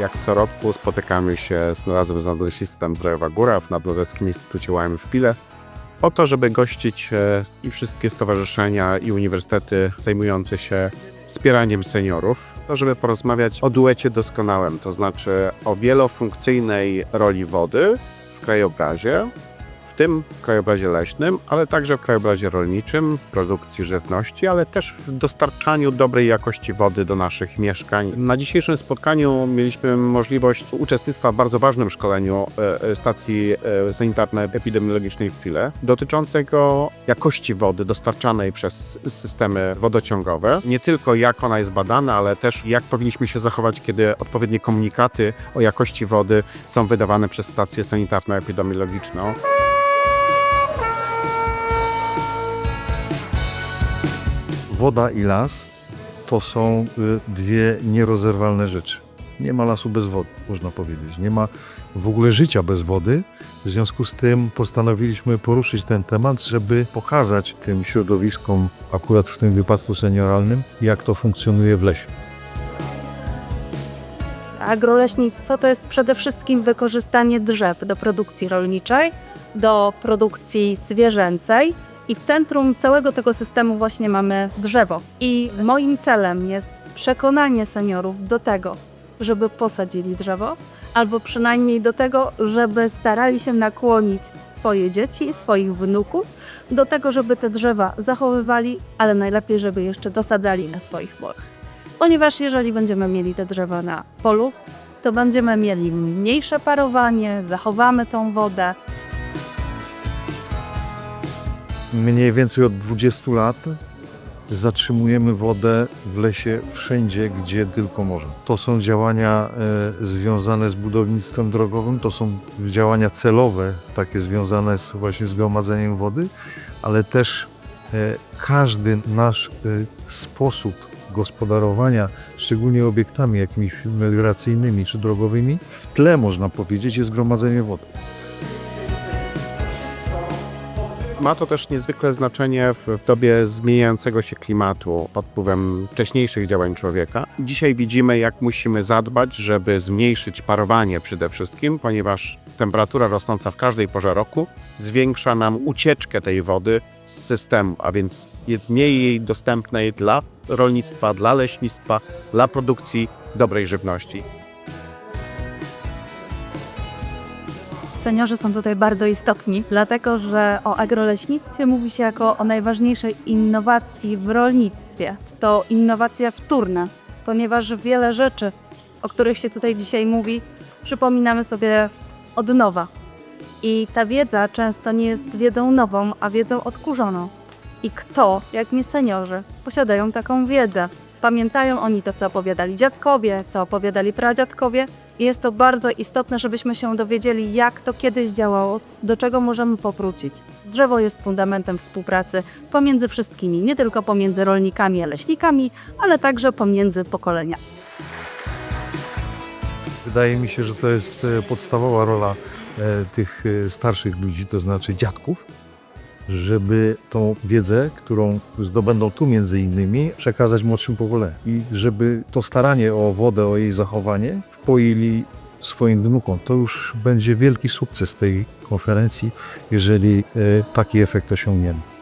Jak co roku spotykamy się z, razem z Nadleśnictwem Zdrojowa Góra w Nadleweckim Instytucie Łajmy w Pile po to, żeby gościć e, i wszystkie stowarzyszenia i uniwersytety zajmujące się wspieraniem seniorów, to żeby porozmawiać o duecie doskonałym, to znaczy o wielofunkcyjnej roli wody w krajobrazie, tym w krajobrazie leśnym, ale także w krajobrazie rolniczym, produkcji żywności, ale też w dostarczaniu dobrej jakości wody do naszych mieszkań. Na dzisiejszym spotkaniu mieliśmy możliwość uczestnictwa w bardzo ważnym szkoleniu e, e, stacji e, sanitarno-epidemiologicznej w Pile, dotyczącego jakości wody dostarczanej przez systemy wodociągowe. Nie tylko jak ona jest badana, ale też jak powinniśmy się zachować, kiedy odpowiednie komunikaty o jakości wody są wydawane przez stację sanitarno-epidemiologiczną. Woda i las to są y, dwie nierozerwalne rzeczy. Nie ma lasu bez wody, można powiedzieć. Nie ma w ogóle życia bez wody. W związku z tym postanowiliśmy poruszyć ten temat, żeby pokazać tym środowiskom, akurat w tym wypadku senioralnym, jak to funkcjonuje w lesie. Agroleśnictwo to jest przede wszystkim wykorzystanie drzew do produkcji rolniczej, do produkcji zwierzęcej i w centrum całego tego systemu właśnie mamy drzewo. I moim celem jest przekonanie seniorów do tego, żeby posadzili drzewo, albo przynajmniej do tego, żeby starali się nakłonić swoje dzieci, swoich wnuków do tego, żeby te drzewa zachowywali, ale najlepiej, żeby jeszcze dosadzali na swoich polach ponieważ jeżeli będziemy mieli te drzewa na polu, to będziemy mieli mniejsze parowanie, zachowamy tą wodę. Mniej więcej od 20 lat zatrzymujemy wodę w lesie wszędzie, gdzie tylko możemy. To są działania e, związane z budownictwem drogowym, to są działania celowe, takie związane z, właśnie z gromadzeniem wody, ale też e, każdy nasz e, sposób gospodarowania, szczególnie obiektami jakimiś melioracyjnymi czy drogowymi, w tle można powiedzieć jest gromadzenie wody. Ma to też niezwykle znaczenie w, w dobie zmieniającego się klimatu pod wpływem wcześniejszych działań człowieka. Dzisiaj widzimy, jak musimy zadbać, żeby zmniejszyć parowanie przede wszystkim, ponieważ temperatura rosnąca w każdej porze roku zwiększa nam ucieczkę tej wody z systemu, a więc jest mniej jej dostępnej dla rolnictwa, dla leśnictwa, dla produkcji dobrej żywności. Seniorzy są tutaj bardzo istotni, dlatego że o agroleśnictwie mówi się jako o najważniejszej innowacji w rolnictwie. To innowacja wtórna, ponieważ wiele rzeczy, o których się tutaj dzisiaj mówi, przypominamy sobie od nowa. I ta wiedza często nie jest wiedzą nową, a wiedzą odkurzoną. I kto, jak nie seniorzy, posiadają taką wiedzę? Pamiętają oni to, co opowiadali dziadkowie, co opowiadali pradziadkowie. I jest to bardzo istotne, żebyśmy się dowiedzieli, jak to kiedyś działało, do czego możemy powrócić. Drzewo jest fundamentem współpracy pomiędzy wszystkimi, nie tylko pomiędzy rolnikami a leśnikami, ale także pomiędzy pokoleniami. Wydaje mi się, że to jest e, podstawowa rola e, tych e, starszych ludzi, to znaczy dziadków, żeby tą wiedzę, którą zdobędą tu między innymi, przekazać młodszym pokoleniom. I żeby to staranie o wodę, o jej zachowanie wpoili swoim wnukom. To już będzie wielki sukces tej konferencji, jeżeli e, taki efekt osiągniemy.